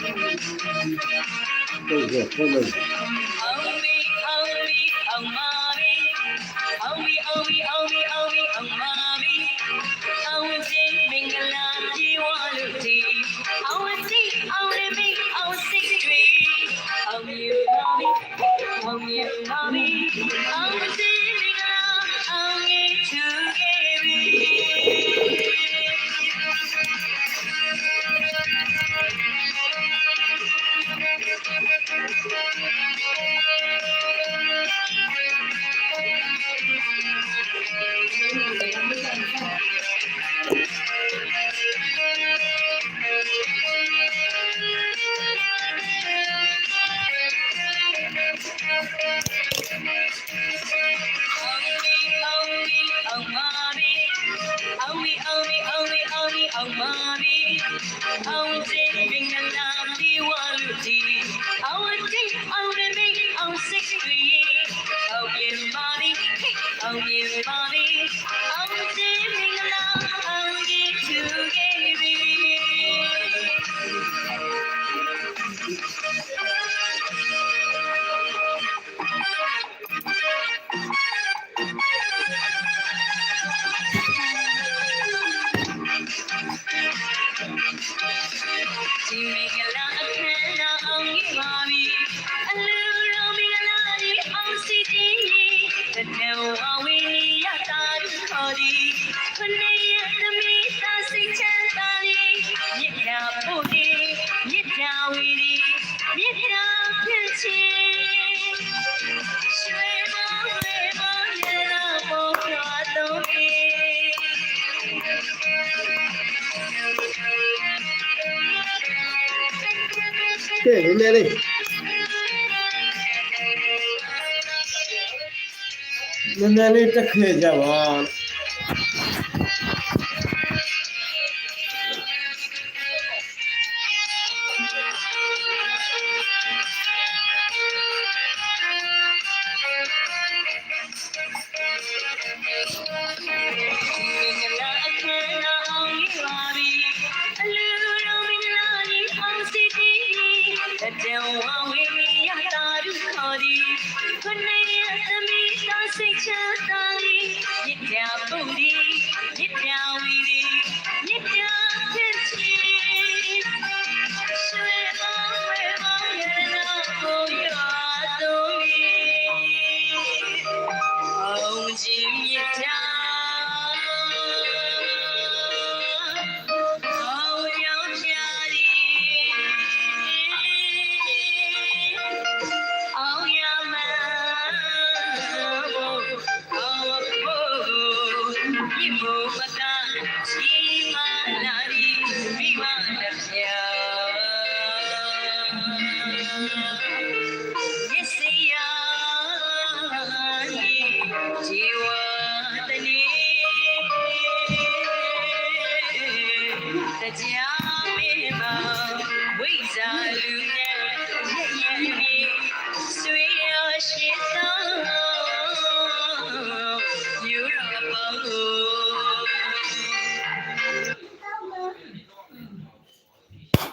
Awi, awi, amare. Awi, awi, awi. 我为你呀打起火的，昆仑山的米拉雪山打的，一条菩提，一条威力，一条天梯。水磨水磨也能磨出动力。嘞。ललित के जवान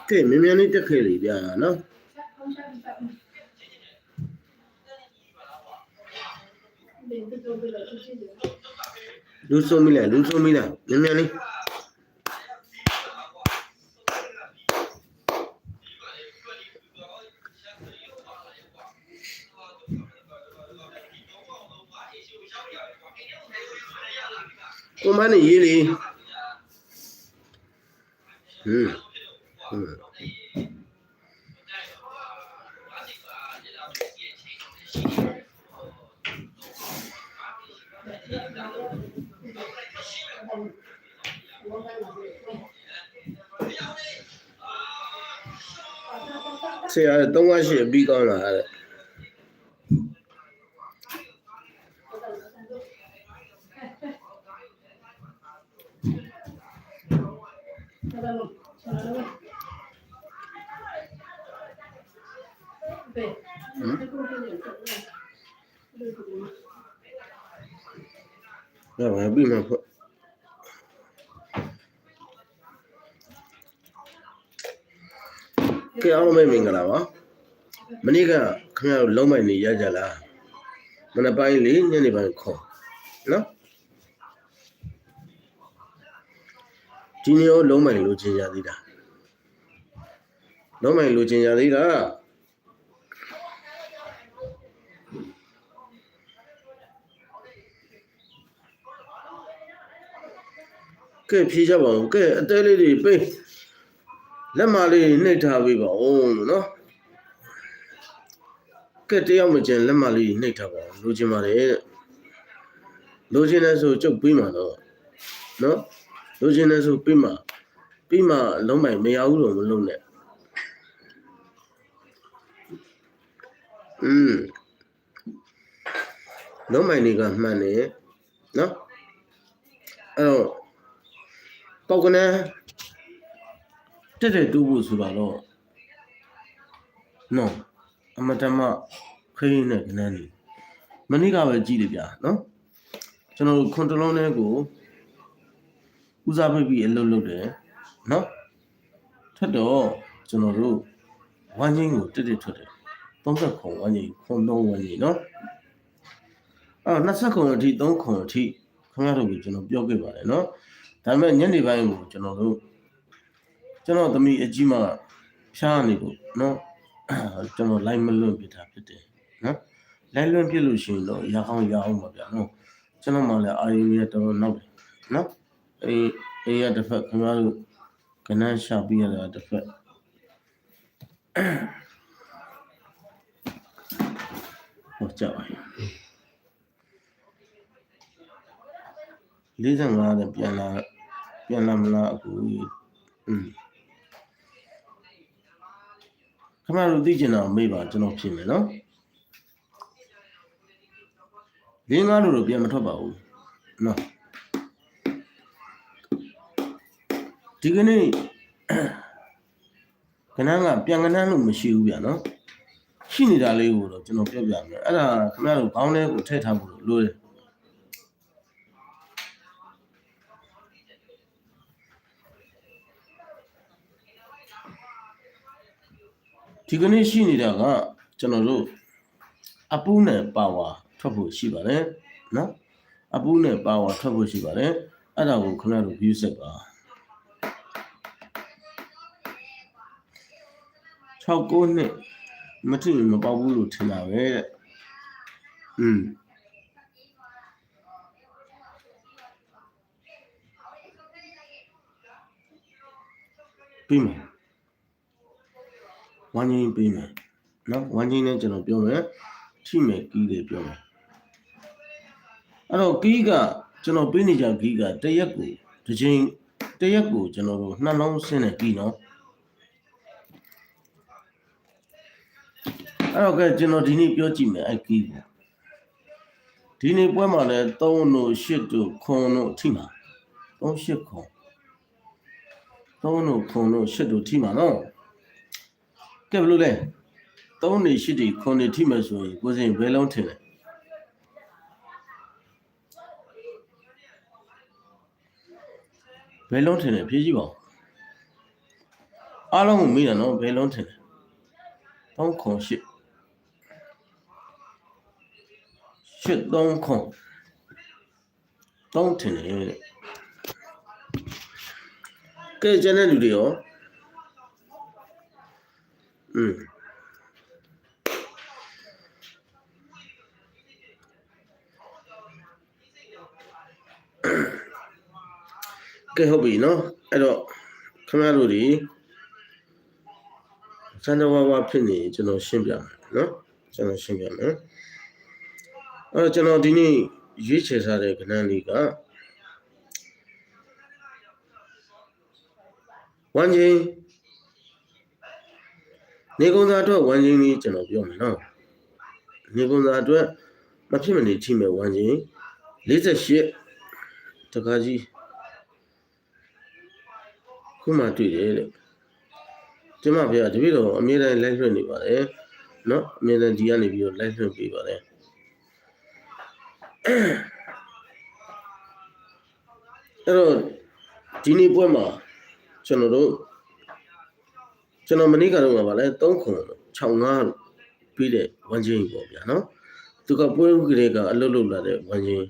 ကဲမြန်မြန်လေးတက်ခဲ့လေဗျာနော် လူဆိုမိလားလူဆိုမိလားမြန်မြန်လေးကိုမနဲ့ရေးလေဟွန်းဟွန်း 对呀东莞雪碧刚来的嗯？那玩意儿为什么破 ကဲအားလုံးပဲမင်္ဂလာပါမနေ့ကခင်ဗျားတို့လုံးမိုင်နေရကြလားမနေ့ပိုင်းလေးညနေပိုင်းခေါ်နော်ဒီနေ့ရောလုံးမိုင်လိုချင်ကြသေးတာလုံးမိုင်လိုချင်ကြသေးတာကဲဖြေးကြပါဦးကဲအသေးလေးတွေပေး လက်မလေးနှိပ်ထားပေးပါဦးလို့နော်ကဲတယောက်မကျင်လက်မလေးနှိပ်ထားပါဦးလိုချင်ပါတယ်တဲ့လိုချင်တယ်ဆိုကြုတ်ပေးမှာတော့နော်လိုချင်တယ်ဆိုပေးမှာပြီးမှလုံးမိုင်မရဘူးတော့မလုံးနဲ့อืมလုံးမိုင်တွေကမှန်တယ်နော်အဲ့တော့ပေါက်ကနေ တက်တက်တူးဖို့ဆိုတာတော့နော်အမတမခရင်းနဲ့ကနန်းနေမနေ့ကပဲကြည့်တယ်ဗျာနော်ကျွန်တော်တို့ခွန်တလုံးလေးကိုဦးစားပေးပြီးအလုပ်လုပ်တယ်နော်ထက်တော့ကျွန်တော်တို့ဝမ်းချင်းကိုတက်တက်ထွက်တယ်30ခုဝမ်းချင်းခွန်3ဝမ်းချင်းနော်အဲ့20ခုအထိ3ခုအထိခင်ဗျားတို့ကိုကျွန်တော်ပြောခဲ့ပါတယ်နော်ဒါပေမဲ့ညနေပိုင်းကိုကျွန်တော်တို့ ကျွန်တော်သမီးအကြီးမဖျားနေလို့နော်ကျွန်တော် line မလွတ်ပြတာဖြစ်တယ်နော် line လွတ်ပြလို့ရှိရင်တော့ရအောင်ရအောင်ပါဗျာနော်ကျွန်တော်မှလည်းအာရုံရတော်တော်နောက်တယ်နော်အေးအေးရတစ်ဖက်ခင်ဗျားတို့ကနန်းရှာပြရတာတစ်ဖက်ဟောကြောက်ပါ45နဲ့ပြန်လာပြန်လာမလားအခုอืม ခင်ဗျားတို့သိချင်တာမေးပါကျွန်တော်ဖြစ်မယ်နော်လင်းကားလို့တော့ပြန်မထွက်ပါဘူးနော်ဒီကနေ့ကနန်းကပြန်ကနန်းလို့မရှိဘူးဗျာနော်ရှိနေတာလေးကိုတော့ကျွန်တော်ပြောပြမယ်အဲ့ဒါခင်ဗျားတို့ခေါင်းထဲကိုထည့်ထားဖို့လိုတယ် ဒီကနေ့ရှိနေတာကကျွန်တော်တို့အပူးနဲ့ပါဝါထွက်ဖို့ရှိပါတယ်နော်အပူးနဲ့ပါဝါထွက်ဖို့ရှိပါတယ်အဲ့ဒါကိုခင်ဗျားတို့ view set ပါ6ကိုနှစ်မထင်မပေါက်ဘူးလို့ထင်တာပဲတဲ့อืมပြီးမယ် ဝမ်းကြီးပြီးမယ်နော်ဝမ်းကြီးနဲ့ကျွန်တော်ပြောမယ်ထိမယ်ကီးလေးပြောမယ်အဲ့တော့ကီးကကျွန်တော်ပေးနေကြကီးကတရက်ကိုတစ်ချိန်တရက်ကိုကျွန်တော်တို့နှလုံးဆင်းတဲ့ကီးနော်အဲ့တော့ကဲကျွန်တော်ဒီနေ့ပြောကြည့်မယ်အဲ့ကီးကိုဒီနေ့ပွဲမှာလည်း3တို့8တို့9တို့ထိမှာ3 8ခွန်3တို့9တို့8တို့ထိမှာနော် ကဲဘယ်လိုလဲ3နေ8ဒီ9နေထိမယ်ဆိုရင်ကိုယ်စဉ်ဘယ်လုံးထင်လဲဘယ်လုံးထင်လဲဖြေကြည့်ပါဦးအားလုံးကိုမေးတာနော်ဘယ်လုံးထင်လဲ3ခွန်8 8 3ခွန်3ထင်တယ်တဲ့ကဲကျန်တဲ့လူတွေရော อืมကဲဟုတ်ပြီနော်အဲ့တော့ခင်ဗျားတို့ဒီစံတော်ဝါဝါဖြစ်နေကျွန်တော်ရှင်းပြမယ်နော်ကျွန်တော်ရှင်းပြမယ်အဲ့တော့ကျွန်တော်ဒီနေ့ရွေးချယ်ထားတဲ့ကဏ္ဍလေးကဝမ်းချင်း နေကုံသာအတွက်ဝမ်းချင်းလေးကျွန်တော်ပြောမယ်နော်နေကုံသာအတွက်မဖြစ်မနေထိမဲ့ဝမ်းချင်း48တကားကြီးခုမှတွေ့တယ်တဲ့ကျမဖေကတပည့်တော်အမြဲတမ်းလိုက်လွှင့်နေပါတယ်နော်အမြဲတမ်းဒီကနေပြီးတော့လိုက်လွှင့်ပေးပါတယ်အဲ့တော့ဒီနေ့ပွဲမှာကျွန်တော်တို့ ကျွန်တော်မနေ့ကတော့ဗာလဲ3ခွန်65လို့ပြီးတဲ့ဝန်ချင်းကြီးပေါ့ဗျာနော်သူကပွဲဥကလေးကအလုတ်လုတ်လာတဲ့ဝန်ချင်း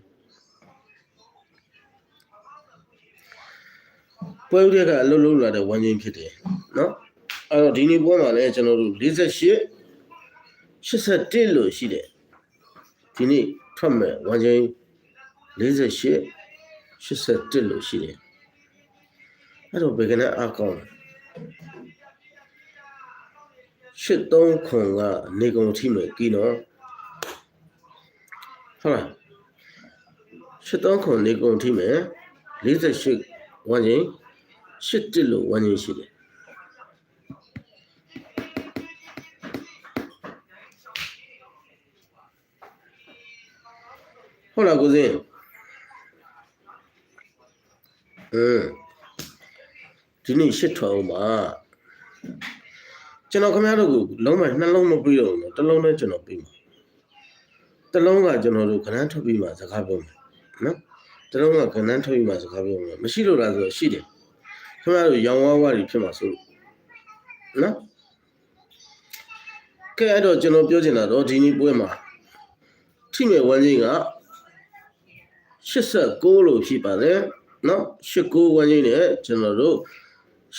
ပွဲဥကလေးကအလုတ်လုတ်လာတဲ့ဝန်ချင်းဖြစ်တယ်နော်အဲ့တော့ဒီနေ့ပွဲမှာလည်းကျွန်တော်တို့48 81လို့ရှိတယ်ဒီနေ့ထွက်မဲ့ဝန်ချင်း48 81လို့ရှိတယ်အဲ့တော့ဘယ်ကနေအကောင်းလဲ 83ခွန်ကနေကုန်ထိမယ်ကီနော်ဟုတ်လား83ခွန်နေကုန်ထိမယ်48ဝန်းချင်း81လို့ဝန်းချင်းရှိတယ်ဟုတ်လားကိုစင်းအင်းဒီနေ့ရှစ်ထွအောင်ပါ ကျွန်တော်ခင်ဗျားတို့ကိုလုံးမဲ့နှလုံးမပြီးတော့ဘူးနော်တစ်လုံးနဲ့ကျွန်တော်ပြီးမှာတစ်လုံးကကျွန်တော်တို့ခဏထုတ်ပြီးမှစကားပြောမယ်နော်တစ်လုံးကခဏထုတ်ပြီးမှစကားပြောမယ်မရှိလို့လားဆိုတော့ရှိတယ်ခင်ဗျားတို့ရောင်ဝါးဝါးတွေဖြစ်မှာဆိုလို့နော်ကဲအဲ့တော့ကျွန်တော်ပြောချင်တာတော့ဒီနေ့ပွဲမှာထိမဲ့ဝမ်းချင်းက89လို့ဖြစ်ပါတယ်နော်89ဝန်းကြီးနဲ့ကျွန်တော်တို့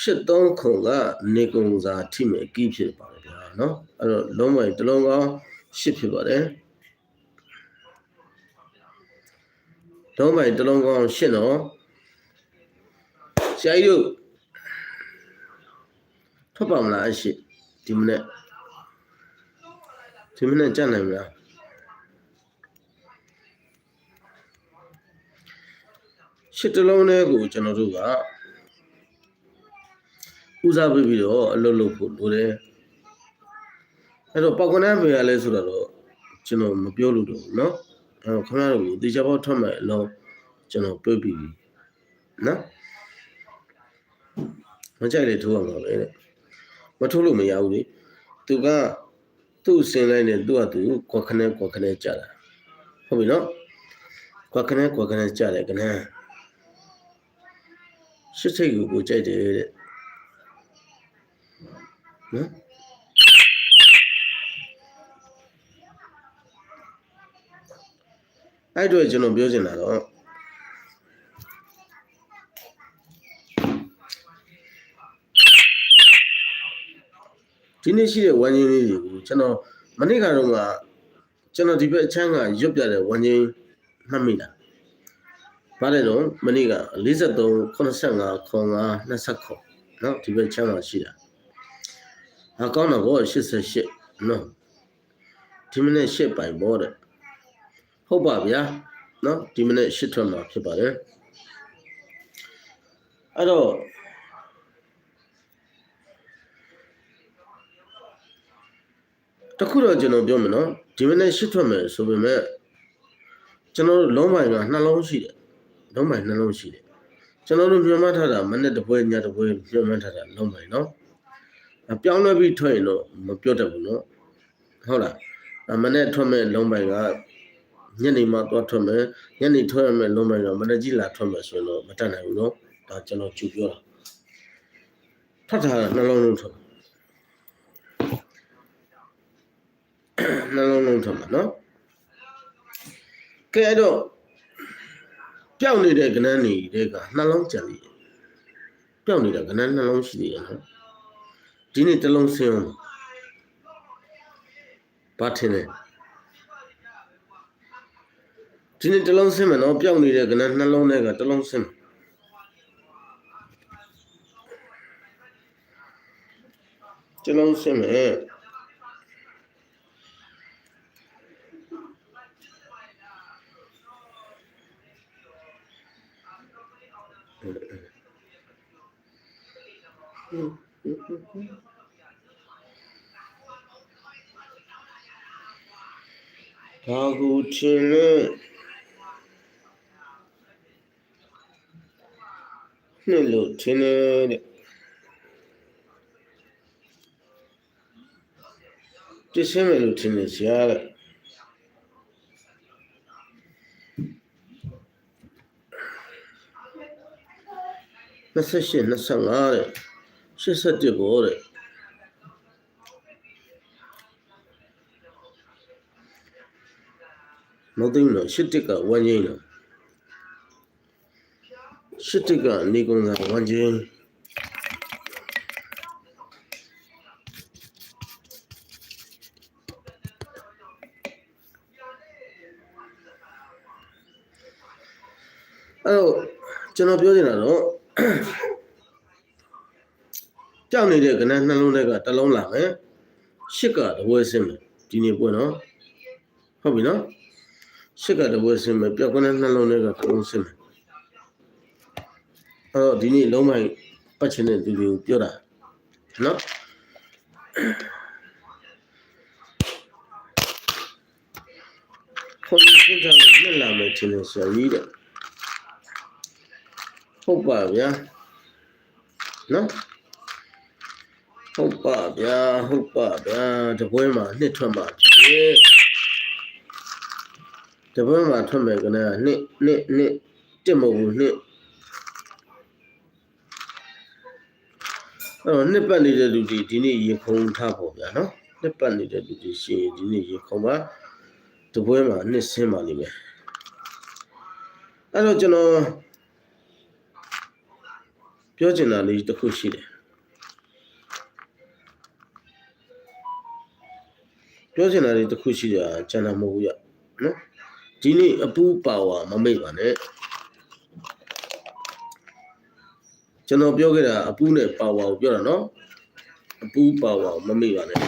83ခုကနေကုံစာထိမဲ့အကီးဖြစ်ပါတယ်ဗျာနော်အဲ့တော့လုံးဝတစ်လုံးကောင်း8ဖြစ်ပါတယ်လုံးဝတစ်လုံးကောင်း8နော်ဆရာကြီးတို့ထွက်ပါမလားအရှိဒီမနေ့ဒီမနေ့ကြံ့နိုင်မလားရှစ်တလုံးလေးကိုကျွန်တော်တို့က ဦးစားပေးပြီးတော့အလုပ်လုပ်ဖို့လိုတယ်အဲ့တော့ပောက်ကနန်းပေရလဲဆိုတော့ကျွန်တော်မပြောလို့တော့ဘူးเนาะအဲ့တော့ခင်ဗျားတို့ကိုတေချာပေါက်ထွက်မဲ့အလုံးကျွန်တော်တွေးပြီးပြီနော်မကြိုက်လေထိုးရမှာပဲတဲ့မထိုးလို့မရဘူးလေသူကသူ့စင်လိုက်နေသူ့ကသူကွက်ခနဲကွက်ခနဲကြာတာဟုတ်ပြီနော်ကွက်ခနဲကွက်ခနဲကြာတယ်ကနန်းရှစ်စိတ်ကိုကိုကြိုက်တယ်တဲ့ နော်အဲ့အတော့ကျွန်တော်ပြောချင်တာတော့ဒီနေ့ရှိတဲ့ဝမ်းချင်းလေးတွေကိုကျွန်တော်မနေ့ကတော့ကကျွန်တော်ဒီဘက်အချမ်းကရွတ်ပြတဲ့ဝမ်းချင်းမှတ်မိလား။ပါတယ်တော့မနေ့က43 85 95 29နော်ဒီဘက်ချမ်းမှာရှိတာ။ အကောင်းတော့88နော်ဒီမနေ့8ပိုင်ပေါ့တဲ့။ဟုတ်ပါဗျာနော်ဒီမနေ့8ထွက်မှာဖြစ်ပါတယ်။အဲ့တော့တခုတော့ကျွန်တော်ပြောမယ်နော်ဒီမနေ့8ထွက်မယ်ဆိုပေမဲ့ကျွန်တော်တို့လုံးပိုင်ကနှလုံးရှိတယ်လုံးပိုင်နှလုံးရှိတယ်ကျွန်တော်တို့ညွှန်မှတ်ထားတာမနေ့တပွဲညတပွဲညွှန်မှတ်ထားတာလုံးပိုင်နော်အ ပြောင်းလဲပြီးထွက်ရင်တော့မပြောတတ်ဘူးနော်ဟုတ်လားအမနေ့ထွက်မဲ့လုံးပိုင်ကညနေမှသွားထွက်မယ်ညနေထွက်ရမယ်လုံးပိုင်ကမနေ့ကြီးလာထွက်မယ်ဆိုရင်တော့မတတ်နိုင်ဘူးနော်ဒါကျွန်တော်ကြည့်ပြောတာထွက်ထားတာနှလုံးလုံးထွက်နှလုံးလုံးထွက်မှာနော်ကဲအဲ့တော့ပျောက်နေတဲ့ကဏ္ဍနေတဲ့ကနှလုံးကြံနေတယ်ပျောက်နေတာကဏ္ဍနှလုံးရှိသေးတယ်နော် ဒီနေ့တစ်လုံးဆင်းအောင်ဘာထင်လဲဒီနေ့တစ်လုံးဆင်းမယ်နော်ပျောက်နေတဲ့ကဏ္ဍနှလုံးတွေကတစ်လုံးဆင်းမယ်တစ်လုံးဆင်းမယ် ဘာကိုထင်လဲနှစ်လို့ထင်တယ်တဲ့ပြည့်စင်မယ်လို့ထင်တယ်ဆရာတဲ့28 25တဲ့87ဘောတဲ့ မသိဘူးနော်ရှစ်တစ်ကဝမ်းချင်းနော်ရှစ်တစ်ကနေကုန်းသာဝမ်းချင်းအဲ့တော့ကျွန်တော်ပြောချင်တာတော့ကြောက်နေတဲ့ကဏ္ဍနှလုံးထဲကတစ်လုံးလာမယ်ရှစ်ကတပွဲဆင်းမယ်ဒီနေ့ပွဲနော်ဟုတ်ပြီနော် ရှစ်ကတပွဲဆင်းမယ်ပြောက်ကဏ္ဍနှလုံးထဲကတစ်လုံးဆင်းမယ်အဲ့တော့ဒီနေ့လုံးမိုင်ပတ်ချင်တဲ့သူတွေကိုပြောတာနော်ခွန်ကြီးစင်ကြလို့လက်လာမယ်ထင်တယ်ဆရာကြီးတဲ့ဟုတ်ပါဗျာနော်ဟုတ်ပါဗျာဟုတ်ပါဗျာတပွဲမှာနှစ်ထွက်မှာဖြစ်ရဲ့ တပွဲမှာထွက်မယ်ကနနှစ်နှစ်နှစ်တက်မဟုတ်ဘူးနှစ်အဲ့တော့နှစ်ပတ်နေတဲ့လူတွေဒီနေ့ရေခုံထားပေါ့ဗျာနော်နှစ်ပတ်နေတဲ့လူတွေရှင်ဒီနေ့ရေခုံပါတပွဲမှာနှစ်ဆင်းပါလိမ့်မယ်အဲ့တော့ကျွန်တော်ပြောချင်တာလေးတစ်ခုရှိတယ်ပြောချင်တာလေးတစ်ခုရှိတာကျန်တာမဟုတ်ဘူးရနော် ဒီနေ့အပူပါဝါမမိတ်ပါနဲ့ကျွန်တော်ပြောခဲ့တာအပူနဲ့ပါဝါကိုပြောတာနော်အပူပါဝါကိုမမိတ်ပါနဲ့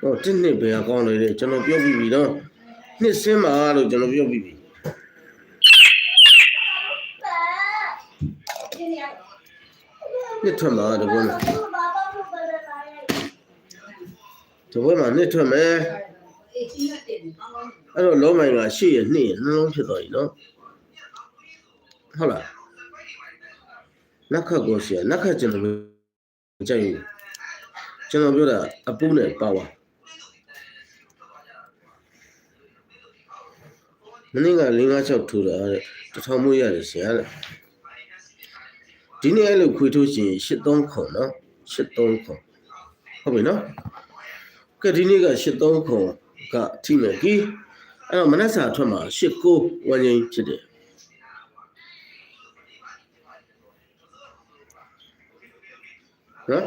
ဟောတင်းနှစ်ပဲအကောင်းလေတဲ့ကျွန်တော်ပြောပြီးပြီနော်နှစ်စင်းပါလို့ကျွန်တော်ပြောပြီးပြီ နှစ်ထွက်မှာတပွဲမှာတပွဲမှာနှစ်ထွက်မယ်အဲ့တော့လုံးမိုင်ကရှေ့ရနှစ်ရနှလုံးဖြစ်သွားပြီနော်ဟုတ်လားနက်ခတ်ကိုဆရာနက်ခတ်ကျွန်တော်မကြိုက်ဘူးကျွန်တော်ပြောတာအပူနဲ့ပါဝါမင်းက၄၅6ထူတာတဲ့တထောင်မိုးရတယ်ဆရာတဲ့ ဒီနေ့အဲ့လိုခွေထိုးရှင်83ခုနော်83ခုဟုတ်ပြီနော်ကဲဒီနေ့က83ခုကထိမယ်ကြီးအဲ့တော့မနက်စာထွက်မှာ89ဝန်းကျင်ဖြစ်တယ်နော်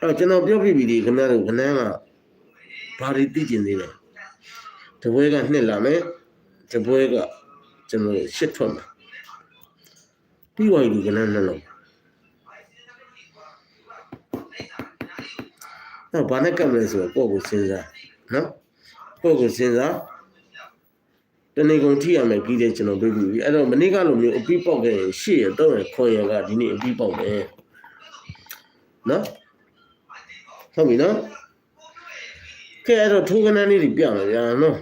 အဲ့တော့ကျွန်တော်ပြောပြပြီဒီခင်ဗျားတို့ခဏကဘာတွေသိကျင်သေးလဲတပွဲကနှစ်လာမယ်တပွဲကကျွန်တော်ရှစ်ထွက်မှာ ပြီးသွားပြီခဏနှလုံးအဲ့ဘာနဲ့ကပ်မလဲဆိုတော့ကိုယ့်ကိုစဉ်းစားနော်ကိုယ့်ကိုစဉ်းစားတနေ့ကုန်ထိရမယ်ပြီးတဲ့ကျွန်တော်ပြေးပြီအဲ့တော့မနေ့ကလိုမျိုးအပြီးပေါက်ခဲ့ရင်ရှေ့ရတော့ရခွန်ရကဒီနေ့အပြီးပေါက်တယ်နော်ဟုတ်ပြီနော်ကဲအဲ့တော့ထိုးကနန်းလေးတွေပြမယ်ဗျာနော်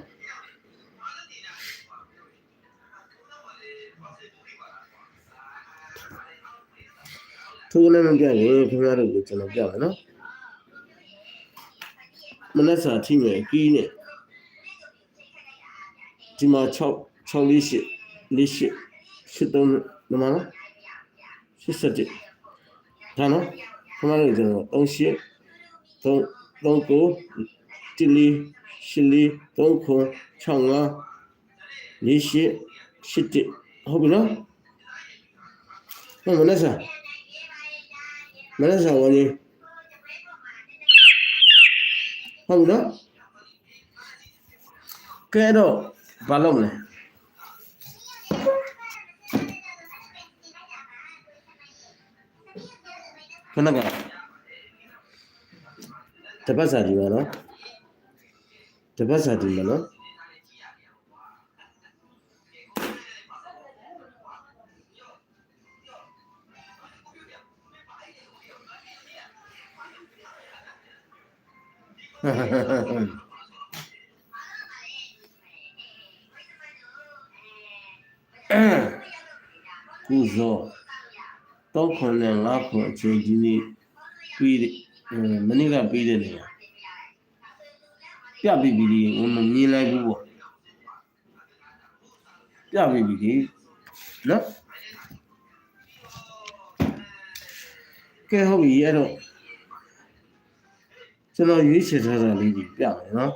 ထိုးကနန်းမပြရင်ခင်ဗျားတို့ကိုကျွန်တော်ပြမယ်နော်မနက်စာထိမယ်ကီးနဲ့ဒီမှာ6 6လေးရှိလေးရှိရှိတော့ဒီမှာနော်87ဒါနော်ခင်ဗျားတို့ကျွန်တော်3ရှိ3 3ကိုတီလီရှီလီ3ခွန်6ငါလေးရှိ7ဟုတ်ပြီနော်ဟောမနက်စာ မနက်စာဝင်ဟုတ်ပြီနော်ကဲတော့ဘာလုပ်မလဲခဏကတပတ်စာဒီပါနော်တပတ်စာဒီပါနော် ကုဇောတော့ခွန်နဲ့ငါခွန်အချိန်ဒီနေ့ပြီးတဲ့အဲမနေ့ကပြီးတဲ့နေရာပြပြီးပြီဒီဟိုမမြင်လိုက်ဘူးပေါ့ပြပြီးပြီဒီနော်ကဲဟုတ်ပြီအဲ့တော့ ကျွန်တော်ရွေးချယ်ထားတာလေးကြီးပြမယ်နော်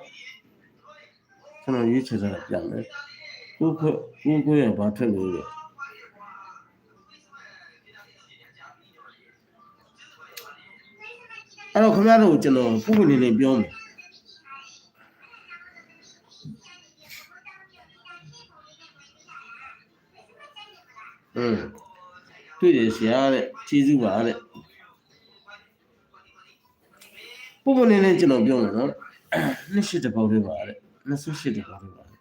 ကျွန်တော်ရွေးချယ်ထားတာပြမယ်ကိုခွကိုခွရဲ့ဘာထက်လို့လဲအဲ့တော့ခင်ဗျားတို့ကျွန်တော်ပုံပုံနေနေပြောမယ်อืมတွေ့တယ်ဆရာတဲ့ကျေးဇူးပါတဲ့ ပုံပုံနေနေကျွန်တော်ပြောမယ်နော်နှစ်ရှိတစ်ပေါက်လေးပါတဲ့28တစ်ပေါက်လေးပါတဲ့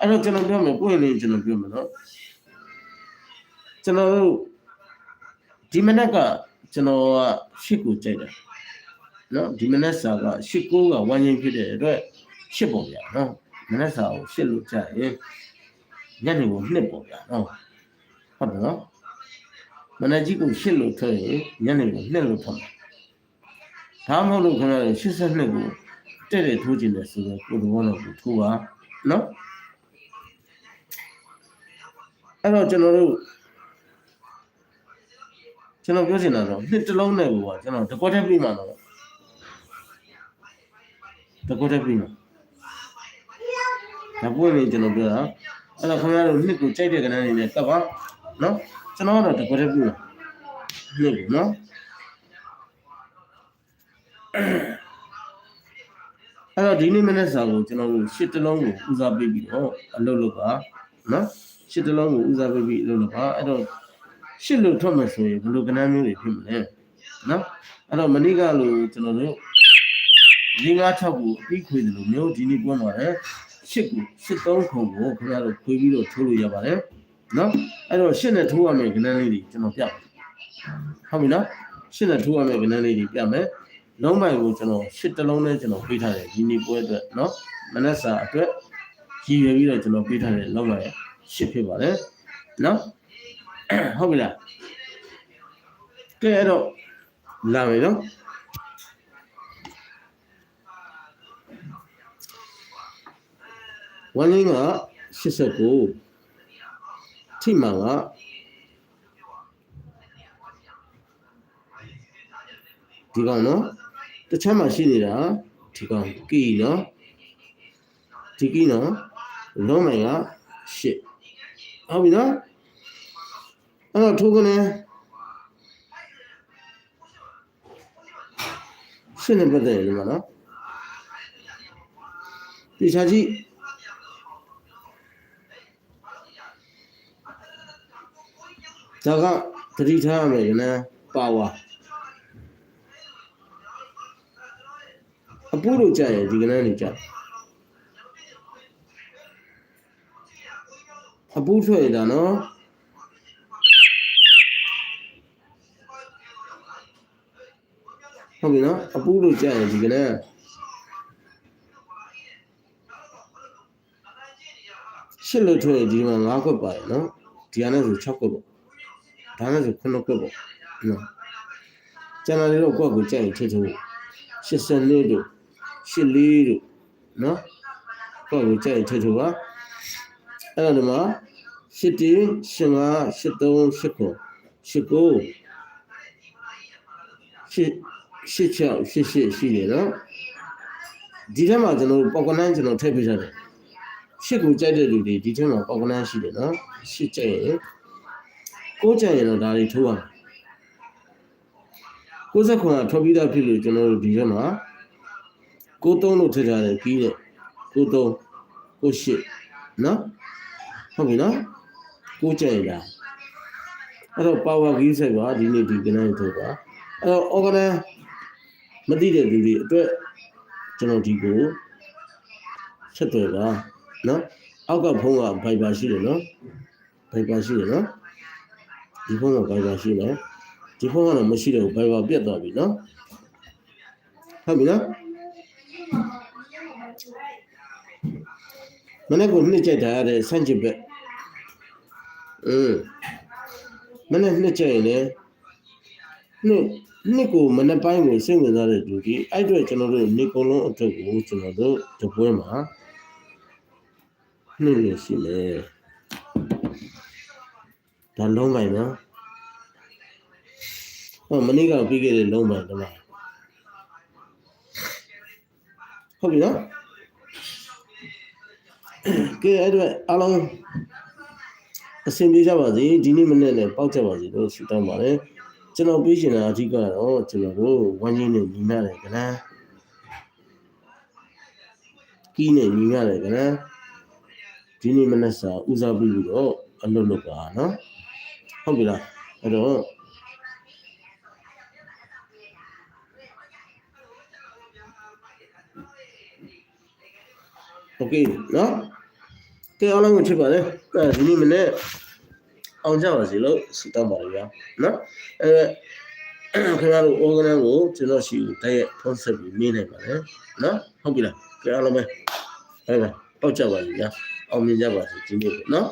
အဲ့တော့ကျွန်တော်ပြောမယ်ပုံရင်လေးကျွန်တော်ပြောမယ်နော်ကျွန်တော်တို့ဒီမနက်ကကျွန်တော်ကရှစ်ကိုကြိုက်တယ်နော်ဒီမနက်စာကရှစ်ကိုကဝမ်းရင်ဖြစ်တဲ့အတွက်ရှစ်ပုံပြနော်မနက်စာကိုရှစ်လို့ကြိုက်ရင်ညနေကိုနှစ်ပုံပြနော်ဟုတ်တယ်နော်မနက်ကြီးကိုရှစ်လို့ထွက်ရင်ညနေကိုနှစ်လို့ထွက်မှာ ဒါမှမဟုတ်လို့ခင်ဗျားတို့82ကိုတဲ့တဲ့ထိုးခြင်းနဲ့ဆိုတော့ကိုယ်တော်တော့ကိုထိုးပါနော်အဲ့တော့ကျွန်တော်တို့ကျွန်တော်ပြောချင်တာတော့နှစ်တစ်လုံးနဲ့ကိုကကျွန်တော်တကွက်တက်ပြီးမှတော့တကွက်တက်ပြီးမှဒါပွင့်နေကျွန်တော်ပြောတာအဲ့တော့ခင်ဗျားတို့နှစ်ကိုကြိုက်တဲ့ကဏ္ဍအနေနဲ့ကပ်ပါနော်ကျွန်တော်ကတော့တကွက်တက်ပြီးမှနှစ်ကိုနော် အဲ့တော့ဒီနေ့မနေ့စာကိုကျွန်တော်တို့ရှစ်တလုံးကိုဦးစားပေးပြီးတော့အလုပ်လုပ်ပါနော်ရှစ်တလုံးကိုဦးစားပေးပြီးအလုပ်လုပ်ပါအဲ့တော့ရှစ်လို့ထွက်မယ်ဆိုရင်ဘယ်လိုကဏ္ဍမျိုးတွေဖြစ်မလဲနော်အဲ့တော့မနေ့ကလို့ကျွန်တော်တို့၄၅6ကိုအပြီးခွေတယ်လို့မျိုးဒီနေ့ပြောပါတယ်ရှစ်ကိုရှစ်သုံးခုကိုခင်ဗျားတို့ခွေပြီးတော့ထိုးလို့ရပါတယ်နော်အဲ့တော့ရှစ်နဲ့ထိုးရမယ်ကဏ္ဍလေးတွေကျွန်တော်ပြမယ်ဟုတ်ပြီနော်ရှစ်နဲ့ထိုးရမယ်ကဏ္ဍလေးတွေပြမယ် လုံးပိုင်ကိုကျွန်တော်ရှစ်တလုံးနဲ့ကျွန်တော်ပေးထားတယ်ဒီနေ့ပွဲအတွက်เนาะမနက်စာအတွက်ရည်ရွယ်ပြီးတော့ကျွန်တော်ပေးထားတယ်လုံးပိုင်ရှစ်ဖြစ်ပါတယ်เนาะဟုတ်ပြီလားကဲအဲ့တော့လာမယ်နော်ဝမ်းလင်းက89ထိမှန်ကဒီကောင်နော် တစ်ချက်မှရှိနေတာဒီကောင်ကီနော်ဒီကီနော်လုံးမိုင်က8ဟုတ်ပြီနော်အဲ့တော့ထိုးကနေရှင်းနေပတ်တယ်လေမနော်ဒီချာကြီးဒါကသတိထားရမယ်နော်ပါဝါ အပူလို့ကြာရင်ဒီကနေ့နေကြာအပူထွက်ရတာနော်ဟုတ်ပြီနော်အပူလို့ကြာရင်ဒီကနေ့ရှစ်လို့ထွက်ရင်ဒီမှာ၅ခွက်ပါတယ်နော်ဒီကနေ့ဆို6ခွက်ပေါ့ဒါနဲ့ဆို9ခွက်ပေါ့နော်ကျန်တာတွေတော့ကွက်ကိုကြာရင်ထည့်ထုတ် 82တို့84တို့နော်ကွက်ကိုကြာရင်ထည့်ထုတ်ပါအဲ့တော့ဒီမှာ81 85 83 89 89 86 88ရှိတယ်နော်ဒီထဲမှာကျွန်တော်တို့ပေါက်ကနန်းကျွန်တော်ထည့်ပေးထားတယ်ရှစ်ကိုကြိုက်တဲ့လူတွေဒီထဲမှာပေါက်ကနန်းရှိတယ်နော်ရှစ်ကြိုက်ရင်ကိုးကြိုက်ရင်တော့ဒါတွေထိုးရမယ်69ကထွက်ပြီးသားဖြစ်လို့ကျွန်တော်တို့ဒီထဲမှာ 93လို့ထည့်ထားတယ်ပြီးတဲ့93 98နော်ဟုတ်ပြီနော်ကိုးကြိုက်ရတာအဲ့တော့ power key ဆက်ပါဒီနေ့ဒီကနေ့ထုတ်ပါအဲ့တော့ organ မသိတဲ့လူတွေအတွက်ကျွန်တော်ဒီကိုဆက်သွယ်ပါနော်အောက်ကဖုန်းက Viber ရှိတယ်နော် Viber ရှိတယ်နော်ဒီဖုန်းက Viber ရှိတယ်ဒီဖုန်းကတော့မရှိတော့ဘူး Viber ပြတ်သွားပြီနော်ဟုတ်ပြီနော် မနေ့ကနှစ်ကြိုက်တာရတဲ့ဆန့်ကျင်ဘက်อืมမနေ့နှစ်ကြိုက်ရင်လည်းနှစ်နှစ်ကိုမနေ့ပိုင်းကိုစိတ်ဝင်စားတဲ့လူကြီးအဲ့အတွက်ကျွန်တော်တို့နေကုံလုံးအတွက်ကိုကျွန်တော်တို့တပွဲမှာနှစ်လို့ရှိလေဒါလုံးပိုင်နော်ဟောမနေ့ကပြီးခဲ့တဲ့လုံးပါဒီမှာဟုတ်ပြီနော် ကဲအဲ့တော့အားလုံးအဆင်ပြေကြပါစေဒီနေ့မနေ့လည်းပေါက်ကြပါစေလို့ဆုတောင်းပါတယ်ကျွန်တော်ပြီးရှင်တာအဓိကတော့ကျွန်တော်တို့ဝမ်းကြီးနဲ့ညီမတယ်ကလားကီးနဲ့ညီမတယ်ကလားဒီနေ့မနေ့စာဦးစားပြီးပြီးတော့အလုပ်လုပ်ပါနော်ဟုတ်ပြီလားအဲ့တော့ okay နော်ကဲအားလုံးကိုချစ်ပါလေအဲဒီနေ့မနေ့အောင်ကြပါစေလို့ဆုတောင်းပါတယ်ဗျာနော်အဲခင်ဗျားတို့ organ ကိုကျွန်တော်ရှိကိုတိုက်ရိုက်ဖုန်းဆက်ပြီးမေးနိုင်ပါတယ်နော်ဟုတ်ပြီလားကဲအားလုံးပဲဟုတ်ပါပောက်ကြပါလိမ့်ဗျာအောင်မြင်ကြပါစေဒီနေ့နော်